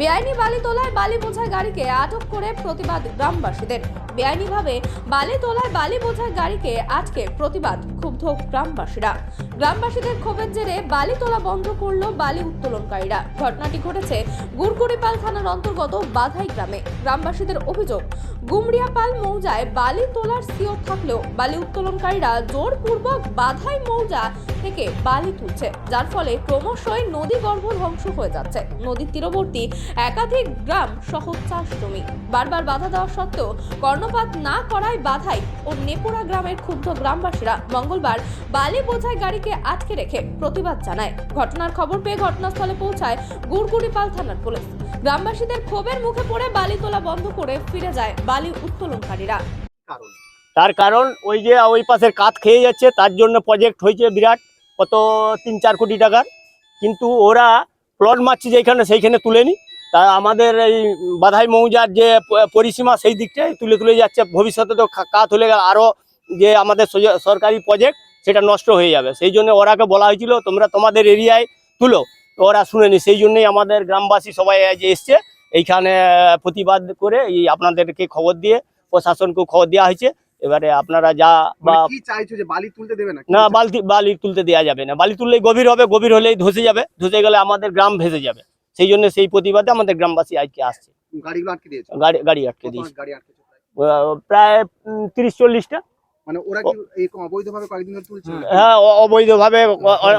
বেআইনি বালি তোলায় বালি বোঝাই গাড়িকে আটক করে প্রতিবাদ গ্রামবাসীদের। বেআইনিভাবে বালি তোলায় বালি বোঝাই গাড়িকে আটকে প্রতিবাদ, ক্ষুব্ধ গ্রামবাসীরা। গ্রামবাসীদের ক্ষোভের জেরে বালি তোলা বন্ধ করল বালি উত্তোলনকারীরা। ঘটনাটি ঘটেছে গুড়গুড়িপাল থানার অন্তর্গত বাধাই গ্রামে। গ্রামবাসীদের অভিযোগ, গুমরিয়াপাল মৌজায় বালি তোলার সিও থাকলেও বালি উত্তোলনকারীরা জোরপূর্বক বাধাই মৌজা থেকে বালি তুলছে, যার ফলে ক্রমশই নদী গর্ভ ধ্বংস হয়ে যাচ্ছে। নদীর তীরবর্তী একাধিক গ্রাম সহ চাষ জমি। বারবার বাধা দেওয়া সত্ত্বেও কর্ণপাত না করায় বাধাই ও নেপুরা গ্রামের ক্ষুব্ধ গ্রামবাসীরা মঙ্গলবার বালি বোঝাই গাড়িকে আটকে রেখে প্রতিবাদ জানায়। ঘটনার খবর পেয়ে ঘটনাস্থলে পৌঁছায় গুড়গুড়িপাল থানার পুলিশ। গ্রামবাসীদের ক্ষোভের মুখে পড়ে বালি তোলা বন্ধ করে ফিরে যায় বালি উত্তোলনকারীরা। তার কারণ ওই যে ওই পাশের কাত খেয়ে যাচ্ছে, তার জন্য প্রজেক্ট হয়েছে বিরাট, কত তিন চার কোটি টাকার। কিন্তু ওরা প্লট মারছে যেখানে সেইখানে তুলেনি তা আমাদের এই বাধাই মৌজার যে পরিসীমা সেই দিকটাই তুলে তুলে যাচ্ছে। ভবিষ্যতে তো কাত হলে গেলে আরও যে আমাদের সরকারি প্রজেক্ট সেটা নষ্ট হয়ে যাবে। সেই জন্য ওরাকে বলা হয়েছিল তোমরা তোমাদের এরিয়ায় তুলো। তো ওরা শুনেনি। সেই জন্যই আমাদের গ্রামবাসী সবাই আজ এসছে এইখানে প্রতিবাদ করে এই আপনাদেরকে খবর দিয়ে প্রশাসনকে খবর দেওয়া হয়েছে। এবারে আপনারা যা বা মানে কি চাইছো যে বালি তুলতে দেবে না না? বালতি বালি তুলতে দেওয়া যাবে না। বালি তুললেই গভীর হবে গভীর হলেই ধসে যাবে। ধসে গেলে আমাদের গ্রাম ভেসে যাবে। সেই জন্য সেই প্রতিবাদে আমাদের গ্রামবাসী আজকে আসছে। গাড়িগুলো আটকে দিয়েছ? গাড়ি গাড়ি আটকে দিয়েছে। গাড়ি আটকে প্রায়? উম, তিরিশ চল্লিশটা। মানে ওরা কি অবৈধভাবে কয়েকদিন ধরে তুলছে হ্যাঁ অবৈধভাবে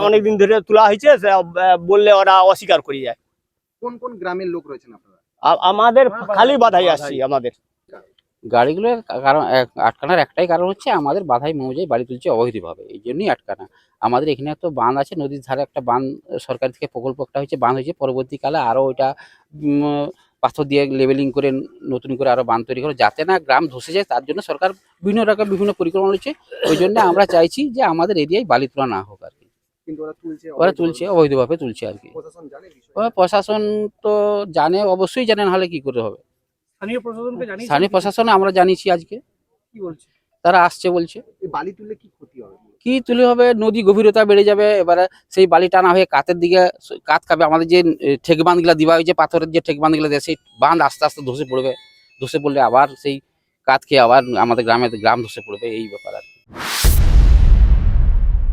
অনেকদিন ধরে তোলা হয়েছে সে, বললে ওরা অস্বীকার করে যায়। কোন কোন গ্রামের লোক রয়েছেন আপনারা? আমাদের খালি বাধাই আসছি আমাদের। গাড়িগুলোর কারণ আটকানোর একটাই কারণ হচ্ছে আমাদের বাধাই মৌজায় বাড়ি তুলছে অবৈধভাবে এই জন্যই আটকানা। আমাদের এখানে তো বাঁধ আছে নদীর ধারে একটা বাঁধ সরকার থেকে প্রকল্প একটা হয়েছে বাঁধ হয়েছে পরবর্তীকালে আরও ওইটা পাথর দিয়ে লেভেলিং করে নতুন করে আরও বাঁধ তৈরি করে যাতে না গ্রাম ধসে যায় তার জন্য সরকার বিভিন্ন রকম বিভিন্ন পরিকল্পনা রয়েছে ওই জন্য আমরা চাইছি যে আমাদের এরিয়ায় বালি তোলা না হোক আর কি। ওরা তুলছে অবৈধভাবে। তুলছে আর কি। প্রশাসন তো জানে অবশ্যই জানে নাহলে কি করে হবে? স্থানীয় প্রশাসনকে জানিয়েছেন? স্থানীয় প্রশাসনে আমরা জানিয়েছি আজকে। কি বলছে? তারা আসছে বলছে। বালি তুললে কি ক্ষতি হবে? কি তুলে হবে? নদী গভীরতা বেড়ে যাবে এবারে সেই বালি টানা হয়ে কাতের দিকে কাত খাবে। আমাদের যে ঠেক বাঁধগুলা দিবা হয়েছে পাথরের যে ঠেক বাঁধগুলো দেয় সেই বাঁধ আস্তে আস্তে ধসে পড়বে। ধসে পড়লে আবার সেই কাত খেয়ে আবার আমাদের গ্রামে গ্রাম ধসে পড়বে এই ব্যাপার আর কি।